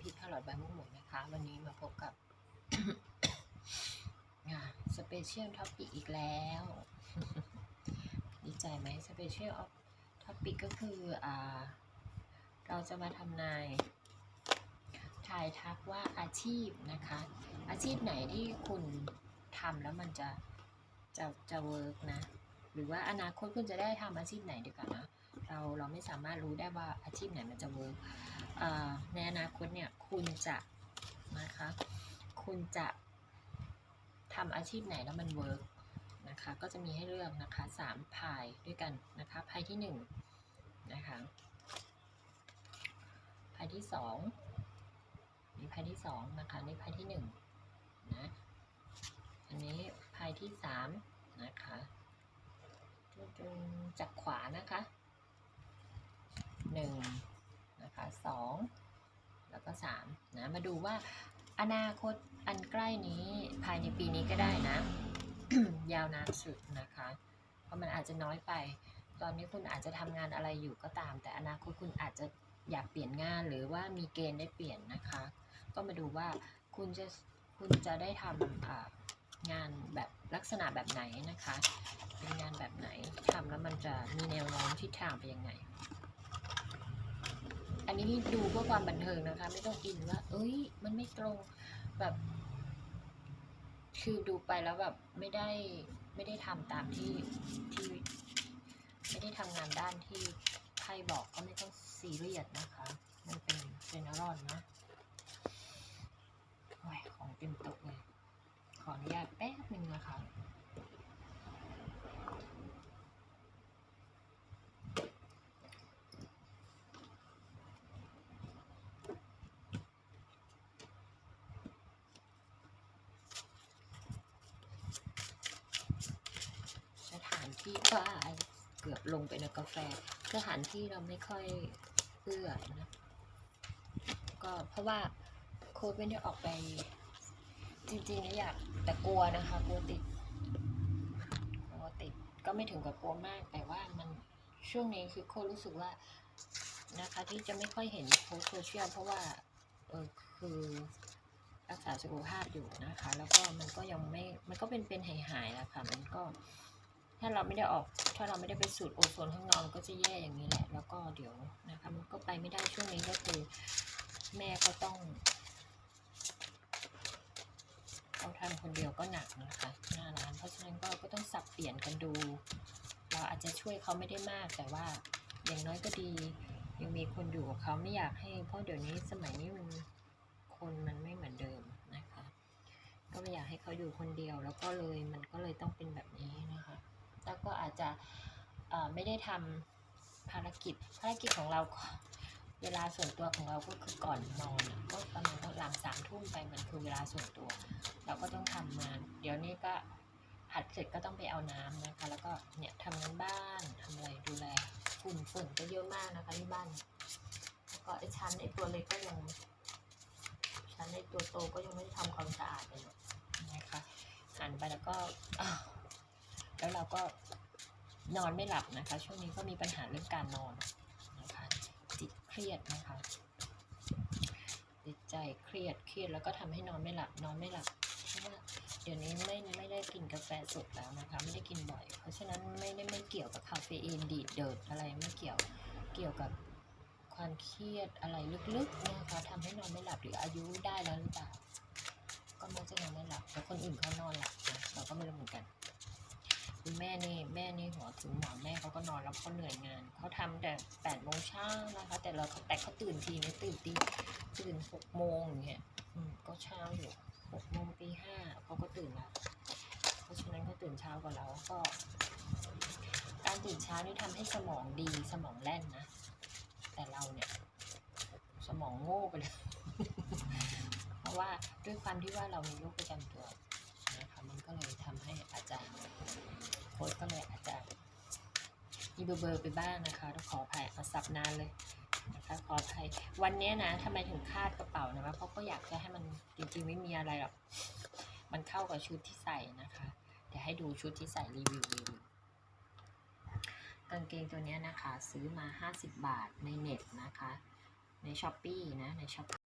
พีทคาร์ลอตใบมุกหมุนนะคะ วันนี้มาพบกับสเปเชียลท็อปิกอีกแล้วดีใจไหมสเปเชียลท็อปิกก็คืออ่าเราจะมาทำนายทายทักว่าอาชีพนะคะ อาชีพไหนที่คุณทำแล้วมันจะจะจะเวิร์กนะ หรือว่าอนาคตคุณจะได้ทำอาชีพไหนดีกว่านะ เราเราไม่สามารถรู้ได้ว่าอาชีพไหนมันจะเวิร์กในอนาคตเนี่ยคุณจะนะคะคุณจะทำอาชีพไหนแล้วมันเวิร์กนะคะก็จะมีให้เลือกนะคะสามพายด้วยกันนะคะพายที่หนึ่งนะคะพายที่สองนี่พายที่สองนะคะนี่พายที่หนึ่งนะอันนี้พายที่สามนะคะจนจากขวานะคะ 2 แล้วก็3นะมาดูว่าอนาคตอันใกล้นี้ภายในปีนี้ก็ได้นะ ยาวนานสุดนะคะ เพราะมันอาจจะน้อยไป ตอนนี้คุณอาจจะทำงานอะไรอยู่ก็ตาม แต่อนาคตคุณอาจจะอยากเปลี่ยนงานหรือว่ามีเกณฑ์ได้เปลี่ยนนะคะ ก็มาดูว่าคุณจะคุณจะได้ทำงานแบบลักษณะแบบไหนนะคะ เป็นงานแบบไหนทำแล้วมันจะมีแนวโน้มทิศทางไปยังไง อันนี้ดูเพื่อความบันเทิงนะคะ ไม่ต้องอินว่า เอ้ย มันไม่ตรงแบบ คือดูไปแล้วแบบไม่ได้ไม่ได้ทำตามที่ที่ ไม่ได้ทำงานด้านที่ใครบอกก็ไม่ต้องซีเรียสนะคะ มันเป็นเจเนอรลนะโอ้ยของเต็มโต๊ะเลย ขออนุญาตแป๊บหนึ่งนะคะ ส ถานที่ก็เกือบลงไปในกาแฟสถานที่เราไม่ค่อยเอื้อนะก็เพราะว่าโค้ดไม่ได้ออกไป จริงๆนะอยากแต่กลัวนะคะกลัวติดกลัวติดก็ไม่ถึงกับกลัวมาก แต่ว่ามันช่วงนี้คือโค้ดรู้สึกว่านะคะที่จะไม่ค่อยเห็นโพสต์โซเชียลเพราะว่าเออคือรักษาสุขภาพอยู่นะคะ แล้วก็มันก็ยังไม่ มันก็เป็นเป็นหายหายๆแล้วค่ะ มันก็ ถ้าเราไม่ได้ออก ถ้าเราไม่ได้ไปสูดโอโซนข้างนอกก็จะแย่อย่างนี้แหละ แล้วก็เดี๋ยวนะคะมันก็ไปไม่ได้ช่วงนี้ก็คือ แม่ก็ต้องเขาทำคนเดียวก็หนักนะคะหน้าร้าน เพราะฉะนั้นก็ก็ต้องสับเปลี่ยนกันดู เราอาจจะช่วยเขาไม่ได้มากแต่ว่าอย่างน้อยก็ดี ยังมีคนอยู่กับเขาไม่อยากให้ เพราะเดี๋ยวนี้สมัยนี้มันคนมันไม่เหมือนเดิมนะคะ ก็ไม่อยากให้เขาอยู่คนเดียวแล้วก็เลยมันก็เลยต้องเป็นแบบนี้นะคะ อาจจะไม่ได้ทำภารกิจ ภารกิจของเราเวลาส่วนตัวของเราก็คือก่อนนอนก็ประมาณหลังสามทุ่มไปมันคือเวลาส่วนตัว เราก็ต้องทำมาเดี๋ยวนี้ก็ผัดเสร็จก็ต้องไปเอาน้ำนะคะ แล้วก็เนี่ยทำงานบ้านทำอะไรดูแลฝุ่นฝุ่นก็เยอะมากนะคะที่บ้านแล้วก็ไอ้ชั้นไอ้ตัวเล็กก็ยังชั้นไอ้ตัวโตก็ยังไม่ได้ทำความสะอาดเลยนะคะหันไปแล้วก็แล้วเราก็ นอนไม่หลับนะคะ ช่วงนี้ก็มีปัญหาเรื่องการนอนนะคะจิตเครียดนะคะจิตใจเครียดเครียดแล้วก็ทำให้นอนไม่หลับนอนไม่หลับเพราะว่าเดี๋ยวนี้ไม่ไม่ได้กินกาแฟสดแล้วนะคะ ไม่ได้กินบ่อย เพราะฉะนั้นไม่ได้ไม่เกี่ยวกับคาเฟอีนดีดเดิดอะไรไม่เกี่ยวเกี่ยวกับความเครียดอะไรลึกๆนะคะทำให้นอนไม่หลับหรืออายุได้แล้วหรือเปล่าก็มักจะนอนไม่หลับแต่คนอื่นเขานอนหลับนะเราก็ไม่รู้เหมือนกัน คุณแม่นี่แม่นี่หัวถึงหมอแม่เขาก็นอนแล้วเขาเหนื่อยงานเขาทำแต่แปดโมงเช้านะคะ แต่เราแต่เขาตื่นทีไม่ตื่นตีตื่นหกโมงอย่างเงี้ยอืมก็เช้าอยู่หกโมงตีห้าเขาก็ตื่นแล้วเพราะฉะนั้นเขาตื่นเช้ากว่าเราก็ การตื่นเช้านี่ทำให้สมองดีสมองแล่นนะ แต่เราเนี่ย สมองโง่ไปเลย เพราะว่าด้วยความที่ว่าเรามีโรคประจำตัว มันก็เลยทำให้อาจจะโค้ชก็เลยอาจจะมีเบอร์เบอร์ไปบ้างนะคะต้องขออภัยเอาสับนานเลยนะคะขออภัยวันนี้นะทำไมถึงคาดกระเป๋านะเพราะก็อยากจะให้มันจริงๆไม่มีอะไรหรอกมันเข้ากับชุดที่ใส่นะคะ เดี๋ยวให้ดูชุดที่ใส่รีวิวรีวิวกางเกงตัวนี้นะคะ ซื้อมา 50 บาทในเน็ตนะคะ ในช้อปปีนะในช้อป